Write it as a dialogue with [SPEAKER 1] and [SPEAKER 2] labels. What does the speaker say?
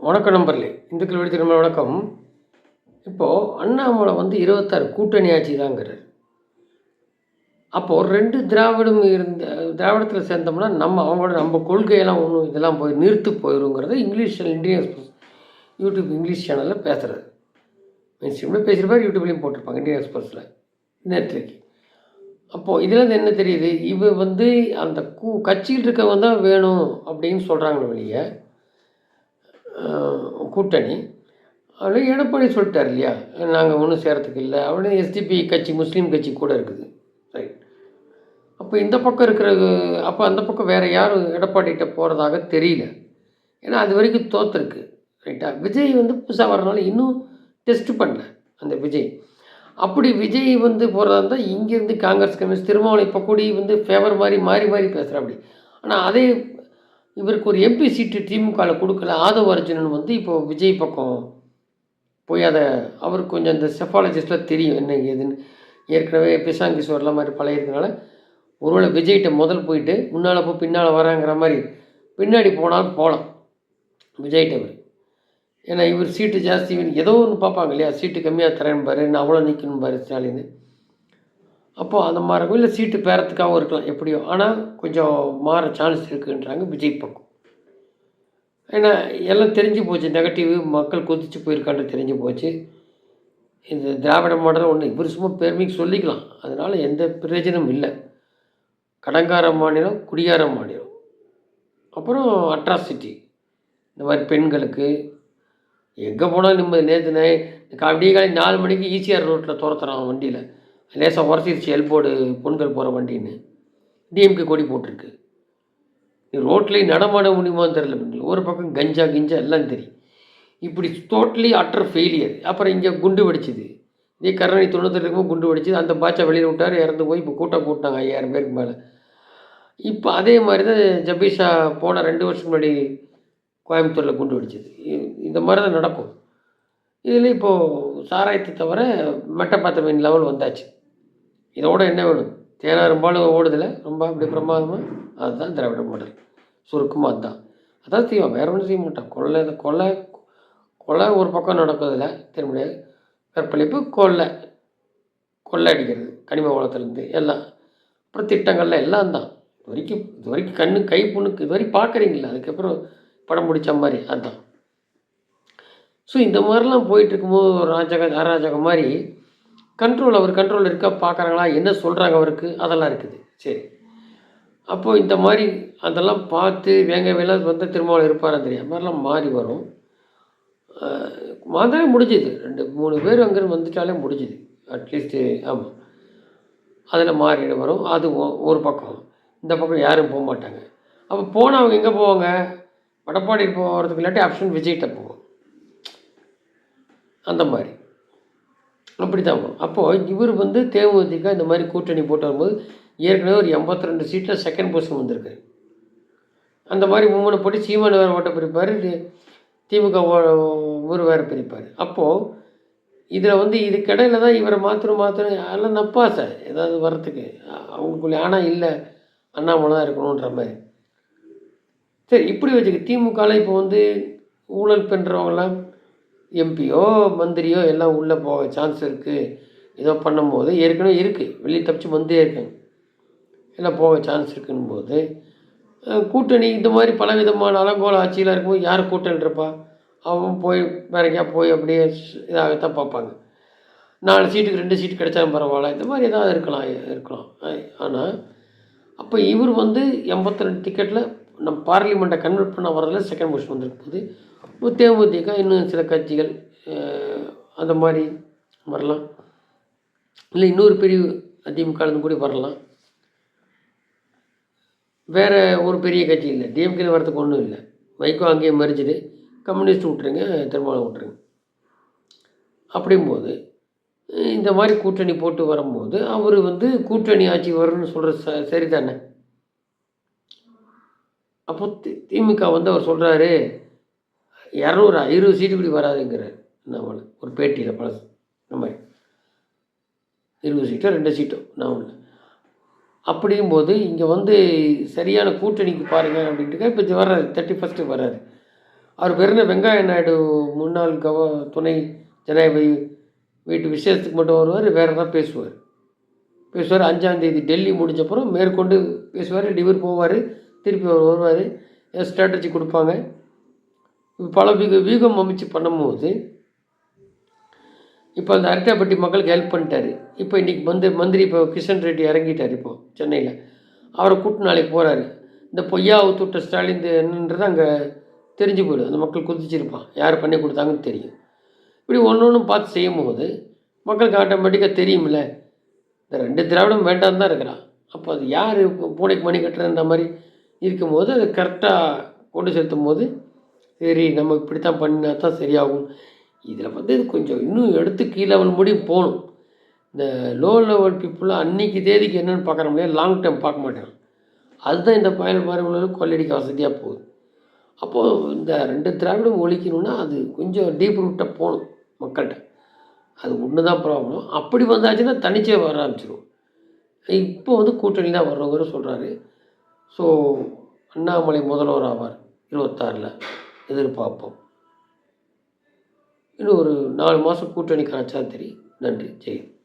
[SPEAKER 1] வணக்கம் நம்பர்லே இந்துக்கள் வெடித்து நம்ம வணக்கம். இப்போது அண்ணாமலை வந்து இருபத்தாறு கூட்டணி ஆட்சி தாங்கிறார் அப்போது ரெண்டு திராவிடம் இருந்த திராவிடத்தில் சேர்ந்தோம்னா நம்ம அவங்களோட நம்ம கொள்கையெல்லாம் ஒன்றும் இதெல்லாம் போய் நிறுத்து போயிடுங்கிறத English Indian Express YouTube English சேனலில் பேசுகிறாரு மெயின் பேசியிருப்பார் யூடியூப்லேயும் போட்டிருப்பாங்க இந்தியன் எக்ஸ்பிரஸில் நேற்றுக்கு. அப்போது இதில் என்ன தெரியுது? இவ வந்து அந்த கூ கட்சியில் இருக்கவங்க தான் வேணும் அப்படின்னு சொல்கிறாங்களே வெளியே கூட்டணி. அதில் எடப்பாடி சொல்லிட்டார் இல்லையா? நாங்கள் ஒன்றும் சேரத்துக்கு இல்லை. அவனே எஸ்டிபி கட்சி முஸ்லீம் கட்சி கூட இருக்குது. ரைட் அப்போ இந்த பக்கம் இருக்கிற அப்போ அந்த பக்கம் வேறு யாரும் எடப்பாடிகிட்ட போகிறதாக தெரியல. ஏன்னா அது வரைக்கும் தோற்றுருக்கு ரைட்டா விஜய் வந்து புதுசாக வரனால இன்னும் டெஸ்ட் பண்ணல அந்த விஜய். அப்படி விஜய் வந்து போகிறதா இருந்தால் இங்கேருந்து காங்கிரஸ் கம்யூனிஸ்ட் திருமாவளி இப்போ கூடி வந்து ஃபேவர் மாதிரி மாறி மாறி பேசுகிறாப்படி ஆனால் அதே இவருக்கு ஒரு எம்பி சீட்டு திமுகவில் கொடுக்கல. ஆதவ அர்ஜுனன் வந்து இப்போ விஜய் பக்கம் போய் அதை அவருக்கு கொஞ்சம் அந்த செஃபாலஜிஸ்டில் தெரியும் என்ன ஏதுன்னு. ஏற்கனவே பிசாங் கிஷோர்லாம் மாதிரி பழையிருக்கனால ஒருவேளை விஜய்கிட்ட முதல் போயிட்டு முன்னால் போய் பின்னால் வராங்கிற மாதிரி பின்னாடி போனாலும் போகலாம் விஜய்கிட்ட அவர் ஏன்னா இவர் சீட்டு ஜாஸ்தி இவர் ஏதோ ஒன்று பார்ப்பாங்க இல்லையா? சீட்டு கம்மியாக தரேன் பாரு நான் அவ்வளோ நிற்கணும் பாரு ஸ்டாலின். அப்போது அந்த மாதிரி இருக்கும் இல்லை சீட்டு பேரத்துக்காகவும் இருக்கலாம் எப்படியோ. ஆனால் கொஞ்சம் மாற சான்ஸ் இருக்குன்றாங்க விஜய் பக்கம். ஏன்னா எல்லாம் தெரிஞ்சு போச்சு நெகட்டிவ் மக்கள் கொதிச்சு போயிருக்கான்னு தெரிஞ்சு போச்சு. இந்த திராவிட மாடல் ஒன்று இவர் சும்மா பெருமைக்கு சொல்லிக்கலாம். அதனால் எந்த பிரயோஜனமும் இல்லை. கடங்கார மாநிலம் குடியார மாநிலம். அப்புறம் அட்ராசிட்டி இந்த மாதிரி பெண்களுக்கு எங்கே போனாலும் நிம்மதி. நேற்று நை விடிய காலை நாலு மணிக்கு ஈசிஆர் ரோட்டில் துரத்துறான் வண்டியில். லேசாக உரசிடுச்சு எல்போர்டு பொண்கள் போகிற வண்டின்னு. டிஎம்கே கொடி போட்டிருக்கு. நீ ரோட்லேயும் நடமாட முடியுமான்னு தெரில ஒரு பக்கம் கஞ்சா கிஞ்சா எல்லாம் தெரியும். இப்படி டோட்டலி அட்டர் ஃபெயிலியர் அப்புறம் இங்கே குண்டு வெடிச்சுது. இதே கருணை தொண்ணூற்றி இருக்கும்போது குண்டு வெடிச்சுது. அந்த பாச்சா வெளியில் விட்டார் இறந்து போய் இப்போ கூட்டம் கூட்டினாங்க ஐயாயிரம் பேருக்கு மேலே. இப்போ அதே மாதிரி தான் ஜபீஷா போன ரெண்டு வருஷம் முன்னாடி கோயம்புத்தூரில் குண்டு வெடிச்சது. இந்த மாதிரி தான் நடக்கும். இதில் இப்போது சாராயத்தை தவிர மெட்டப்பாத்த மீன் லெவல் வந்தாச்சு. இதோட என்ன வேணும் தேனாரும்பாலும் ஓடுதில்ல ரொம்ப அப்படி பிரமாதமாக அதுதான் திராவிட மாடல். சுருக்கமாக அதுதான். அதான் செய்வான் வேற ஒன்றும் செய்ய மாட்டான். கொள்ளை கொலை கொலை ஒரு பக்கம் நடக்கிறதுல திரும்ப கற்பழிப்பு கொள்ளை. கொள்ளை அடிக்கிறது கனிம வளத்துலேருந்து எல்லாம். அப்புறம் திட்டங்கள்லாம் எல்லாம் தான். இது வரைக்கும் இது வரைக்கும் கண்ணு கை புண்ணுக்கு இது வரைக்கும் பார்க்குறீங்களா அதுக்கப்புறம் படம் பிடிச்ச மாதிரி அதுதான் ஸோ இந்த மாதிரிலாம் போயிட்டு இருக்கும்போது ஒரு ராஜக அராஜகம் மாதிரி கண்ட்ரோல் அவர் கண்ட்ரோல் இருக்கா பார்க்குறாங்களா என்ன சொல்கிறாங்க அவருக்கு அதெல்லாம் இருக்குது. சரி. அப்போது இந்த மாதிரி அதெல்லாம் பார்த்து வேங்க வேலை வந்து திருமாவளவன் இருப்பாரா தெரியும். அது மாதிரிலாம் மாறி வரும். மாந்தாலே முடிஞ்சுது. ரெண்டு மூணு பேர் அங்கேருந்து வந்துட்டாலே முடிஞ்சுது. அட்லீஸ்ட்டு ஆமாம் அதில் மாறிட வரும். அது ஒரு பக்கம். இந்த பக்கம் யாரும் போக மாட்டாங்க. அப்போ போனால் அவங்க எங்கே போவாங்க? வடப்பாடி போகிறதுக்கு இல்லாட்டி ஆப்ஷன் விஜய்கிட்ட போவோம். அந்த மாதிரி. அப்படி தான் அப்போது இவர் வந்து தேமுதிக இந்த மாதிரி கூட்டணி போட்டு வரும்போது ஏற்கனவே ஒரு எண்பத்தி ரெண்டு சீட்டில் செகண்ட் பொசிஷன் வந்திருக்காரு. அந்த மாதிரி மூணு போட்டு சீமான வேறு ஓட்ட பிரிப்பார் திமுக இவர் வேறு பிரிப்பார். அப்போது இதில் வந்து இதுக்கிடையில தான் இவரை மாற்றணும் மாற்றணும் அதெல்லாம் நப்பா சார். ஏதாவது வர்றதுக்கு. அவங்களுக்குள்ளே ஆனால் இல்லை அண்ணாமலை தான் இருக்கணுன்ற மாதிரி. சரி இப்படி வச்சுக்க திமுகவில் இப்போ வந்து ஊழல் பண்ணுறவங்களாம் எம்பியோ மந்திரியோ எல்லாம் உள்ளே போக சான்ஸ் இருக்குது ஏதோ பண்ணும்போது ஏற்கனவே இருக்குது வெளியே தப்பிச்சு வந்தே இருக்காங்க. எல்லாம் போக சான்ஸ் இருக்குன்னு போது கூட்டணி இந்த மாதிரி பல விதமான அலங்கோல ஆட்சியெலாம் இருக்கும்போது யார் கூட்டணி இருப்பா? அவன் போய் வேற எங்கேயா போய் அப்படியே இதாகத்தான் பார்ப்பாங்க. நாலு சீட்டுக்கு ரெண்டு சீட்டு கிடைச்சாலும் பரவாயில்ல. இந்த மாதிரி ஏதாவது இருக்கலாம் இருக்கலாம். ஆனால் அப்போ இவர் வந்து எண்பத்தி ரெண்டு டிக்கெட்டில் நம்ம பார்லிமெண்ட்டை கன்வெர்ட் பண்ண வரதில் செகண்ட் பொசிஷன் வந்திருக்கும் போது தேமுதிக இன்னும் சில கட்சிகள் அந்த மாதிரி வரலாம். இல்லை இன்னொரு பிரிவு அதிமுகலேருந்து கூட வரலாம். வேறு ஒரு பெரிய கட்சி இல்லை. டிஎம்கேல வரதுக்கு ஒன்றும் இல்லை. வைகோ அங்கேயே மறிஞ்சுது கம்யூனிஸ்ட் விட்ருங்க திருமாவளம் விட்ருங்க அப்படிங்கும்போது இந்த மாதிரி கூட்டணி போட்டு வரும்போது அவர் வந்து கூட்டணி ஆட்சி வரும்னு சொல்கிறது ச சரிதானே? அப்போ தி- திமுக வந்து அவர் சொல்கிறாரு இரநூறு இருபது சீட்டு இப்படி வராதுங்கிறார். நான் ஒரு பேட்டியில் பழசு. இந்த மாதிரி. இருபது சீட்டோ ரெண்டு சீட்டோ நான் அப்படிங்கும்போது இங்கே வந்து சரியான கூட்டணிக்கு பாருங்கள் அப்படின்ட்டு இப்போ வர்றாரு தேர்ட்டி ஃபஸ்ட்டு வர்றாரு. அவர் பெருந்த வெங்காய நாயுடு முன்னாள் கவ துணை ஜனாதிபதி வீட்டு விசேஷத்துக்கு மட்டும் வருவார் வேறு எதாவது பேசுவார். பேசுவார். அஞ்சாந்தேதி டெல்லி முடிஞ்சப்புறம் மேற்கொண்டு பேசுவார். டிவர் போவார் திருப்பி அவர் வருவார். ஸ்ட்ராட்டஜி கொடுப்பாங்க. பல வீக வீகம் அமைச்சு பண்ணும்போது இப்போ அந்த அரட்டைப்பட்டி மக்களுக்கு ஹெல்ப் பண்ணிட்டாரு. இப்போ இன்றைக்கி மந்திரி மந்திரி இப்போ கிஷன் ரெட்டி இறங்கிட்டார் இப்போ சென்னையில். அவரை கூட்டு நாளைக்கு போகிறாரு இந்த பொய்யா ஒத்துவிட்ட ஸ்டாலின் என்னன்றது அங்கே தெரிஞ்சு போயிடும். அந்த மக்கள் குதிச்சிருப்பான். யார் பண்ணி கொடுத்தாங்கன்னு தெரியும். இப்படி ஒன்று ஒன்றும் பார்த்து செய்யும் போது மக்களுக்கு ஆட்டோமேட்டிக்காக தெரியுமில்ல இந்த ரெண்டு திராவிடம் வேண்டாம் தான் இருக்கிறான். அப்போ அது யார் பூனைக்கு மணி கட்டுறன்ற மாதிரி இருக்கும்போது அது கரெக்டாக கொண்டு செலுத்தும் போது சரி நம்ம இப்படி தான் பண்ணினா தான் சரியாகும். இதில் வந்து இது கொஞ்சம் இன்னும் எடுத்து கீழ் லெவல் முடியும் போகணும். இந்த லோ லெவல் பீப்புளாக அன்னைக்கு தேதிக்கு என்னென்னு பார்க்குற முடியாது. லாங் டைம் பார்க்க மாட்டாங்க. அதுதான் இந்த பயல் மாதிரி கொள்ளடிக்க வசதியாக போகுது. அப்போது இந்த ரெண்டு திராவிடம் ஒழிக்கணும்னா அது கொஞ்சம் டீப் ரூட்டை போகணும் மக்கள்கிட்ட. அது ஒன்று தான் ப்ராப்ளம் அப்படி வந்தாச்சுன்னா தனிச்சே வர ஆரம்பிச்சிடும் இப்போ வந்து கூட்டணி தான் வர்றவங்க சொல்கிறாரு ஸோ அண்ணாமலை முதல்வர் ஆவார் இருபத்தாறில். எதிர்பார்ப்போம். இன்னும் ஒரு நாலு மாதம் கூட்டணி கணச்சா தெரியும் நன்றி. ஜெய்